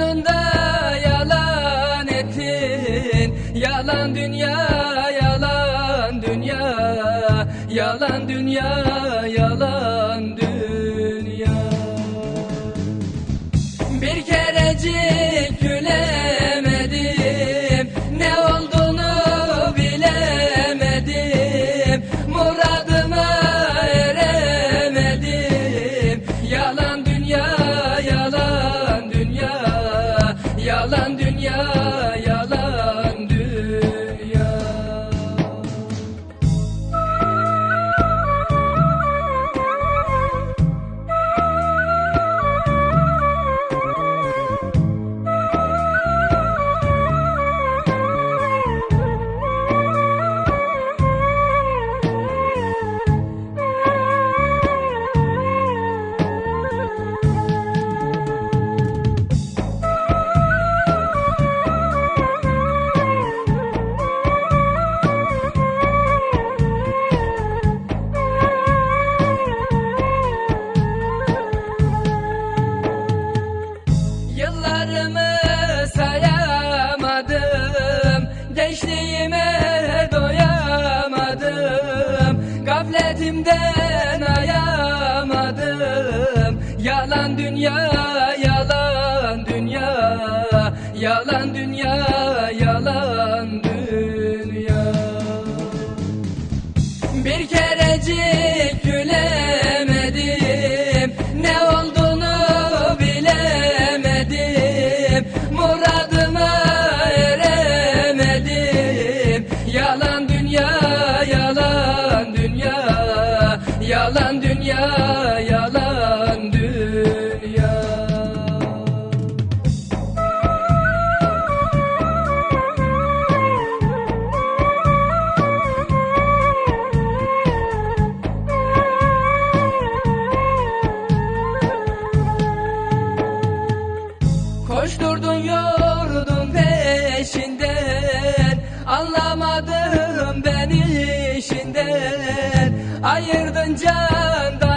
önünde yalan etin Yalan dünya, yalan dünya. Yalan dünya, yalan dünya yalan dünya yalan dünya yalan dünya. Bir kerecik güle yandan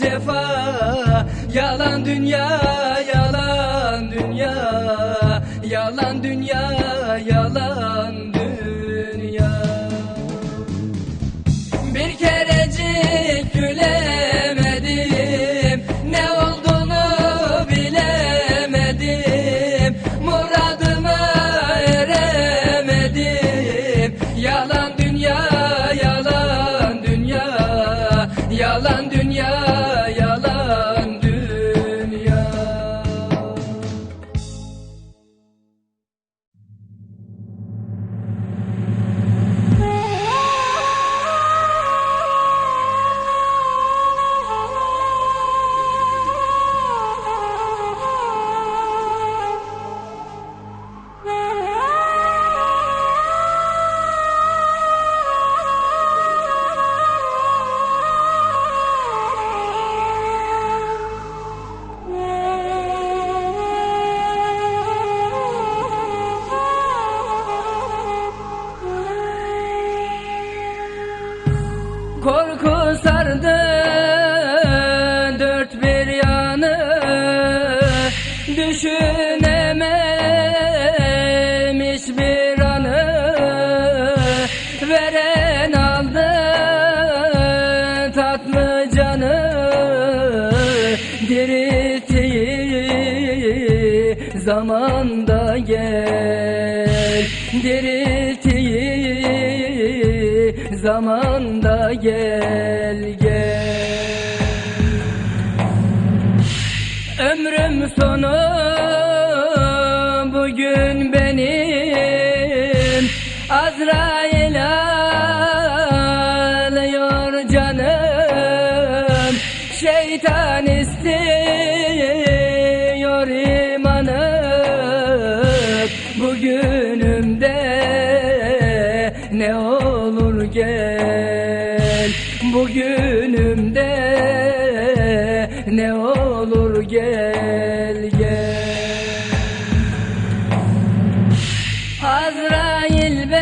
cefa Yalan dünya Korku sardı dört bir yanı. Düşünememiş bir anı. Veren aldı tatlı canı. Dirilttiği zamanda gel. Dirilttiği zamanda gel gel. Ömrüm sonu bugün benim. Azrail alıyor canım. Şeytan istiyor imanım Bugünümde ne olur gel. Bugünümde ne olur gel gel. Azrail beni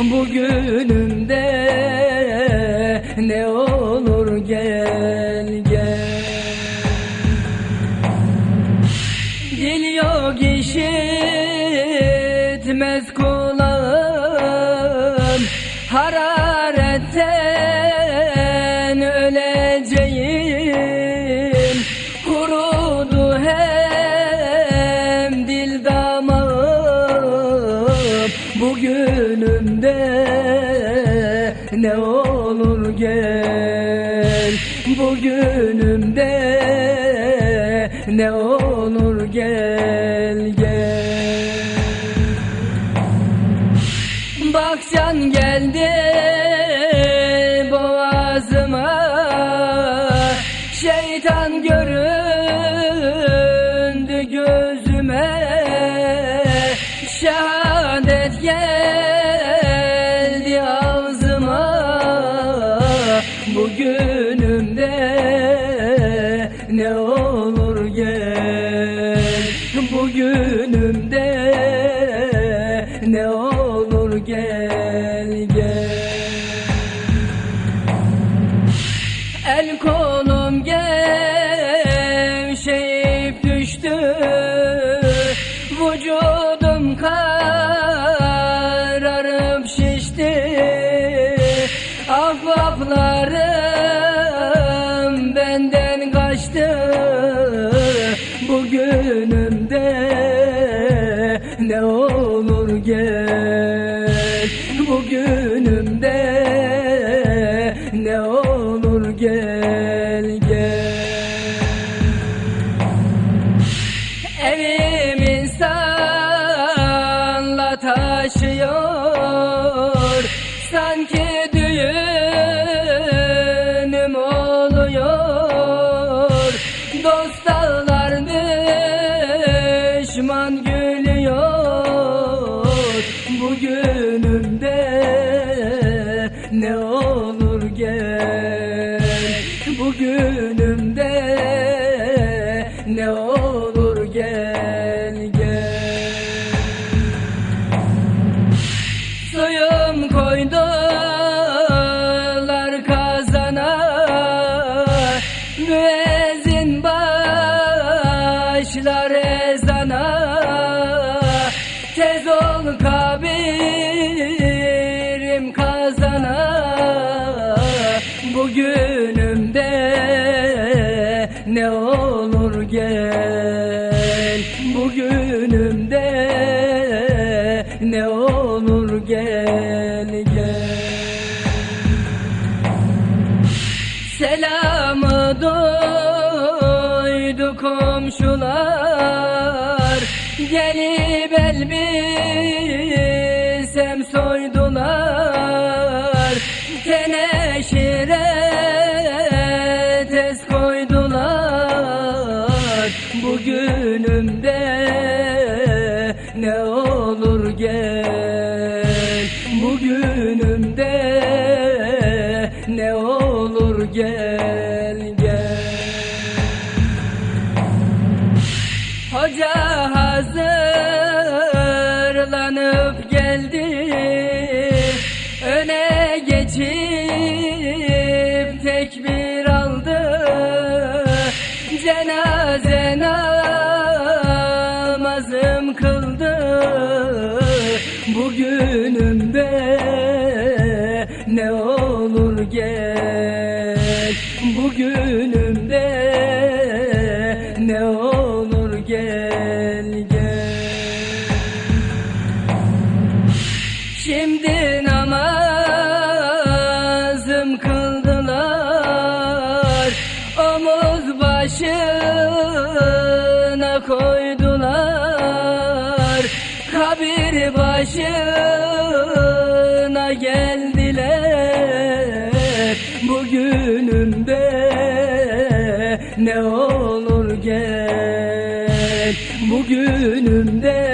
Bugünümde ne olur gel ne olur gel Bugünümde ne olur gel benden kaçtı. Bugünümde olur gel gel. Suyum koydular kazana. Müezzin başlar ezana. Tez ol kabirim kazana. Bugünümde ne olur? Gelip gel Bugünümde ne olur gel gel. Şimdi namazım kıldılar Omuz başına koydular. Kabir başına geldiler günümde ne olur gel. Bugünümde